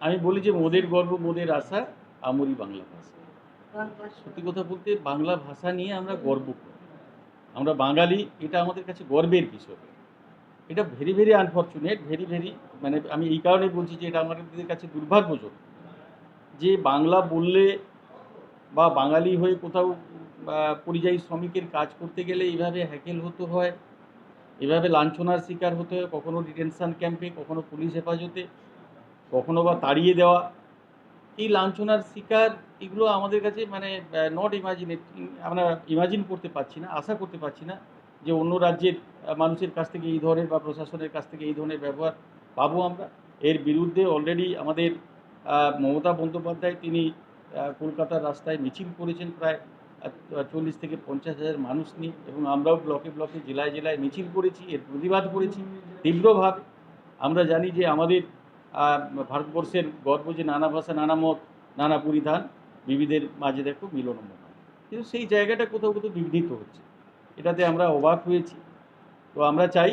আমি বলি যে মোদের গর্ব, মোদের আশা, আমরি বাংলা ভাষা। সত্যি কথা বলতে বাংলা ভাষা নিয়ে আমরা গর্ব করি। আমরা বাঙালি, এটা আমাদের কাছে গর্বের বিষয়। এটা very very unfortunate very very মানে আমি এই কারণে বলছি যে এটা আমাদের কাছে দুর্ভাগ্যজনক যে বাংলা বললে বা বাঙালি হয়ে কোথাও পরিযায়ী শ্রমিকের কাজ করতে গেলে এইভাবে হ্যাকেল হতে হয় এভাবে লাঞ্ছনার শিকার হতে হয়, কখনো ডিটেনশন ক্যাম্পে, কখনো পুলিশ হেফাজতে। কখনো বা তাড়িয়ে দেওয়া, এই লাঞ্ছনার শিকার এগুলো আমাদের কাছে মানে নট ইমাজিনেট আমরা ইমাজিন করতে পারছি না, আশা করতে পারছি না যে অন্য রাজ্যের মানুষের কাছ থেকে এই ধরনের বা প্রশাসনের কাছ থেকে এই ধরনের ব্যবহার পাবো আমরা। এর বিরুদ্ধে অলরেডি আমাদের মমতা বন্দ্যোপাধ্যায় তিনি কলকাতার রাস্তায় মিছিল করেছেন প্রায় চল্লিশ থেকে পঞ্চাশ হাজার মানুষ নিয়ে এবং আমরাও ব্লকে ব্লকে জেলায় জেলায় মিছিল করেছি, এর প্রতিবাদ করেছি তীব্রভাবে। আমরা জানি যে আমাদের ভারতবর্ষের গর্ব যে নানা ভাষা, নানা মত, নানা পরিধান, বিবিধের মাঝে দেখো মিলনময় কিন্তু সেই জায়গাটা কোথাও কোথাও বিঘ্নিত হচ্ছে। এটাতে আমরা অবাক হয়েছি। তো আমরা চাই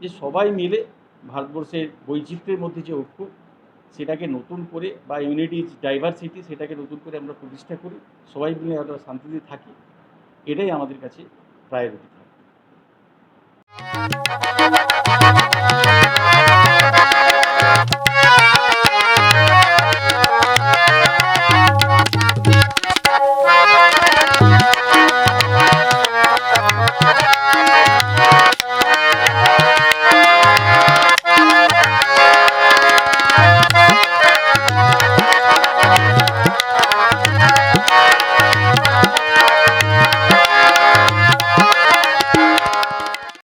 যে সবাই মিলে ভারতবর্ষের বৈচিত্র্যের মধ্যে যে ঐক্য, সেটাকে নতুন করে বা ইউনিটি ডাইভার্সিটি সেটাকে নতুন করে আমরা প্রতিষ্ঠা করি, সবাই মিলে আমরা শান্তিতে থাকি, এটাই আমাদের কাছে প্রায়োরিটি। থাকে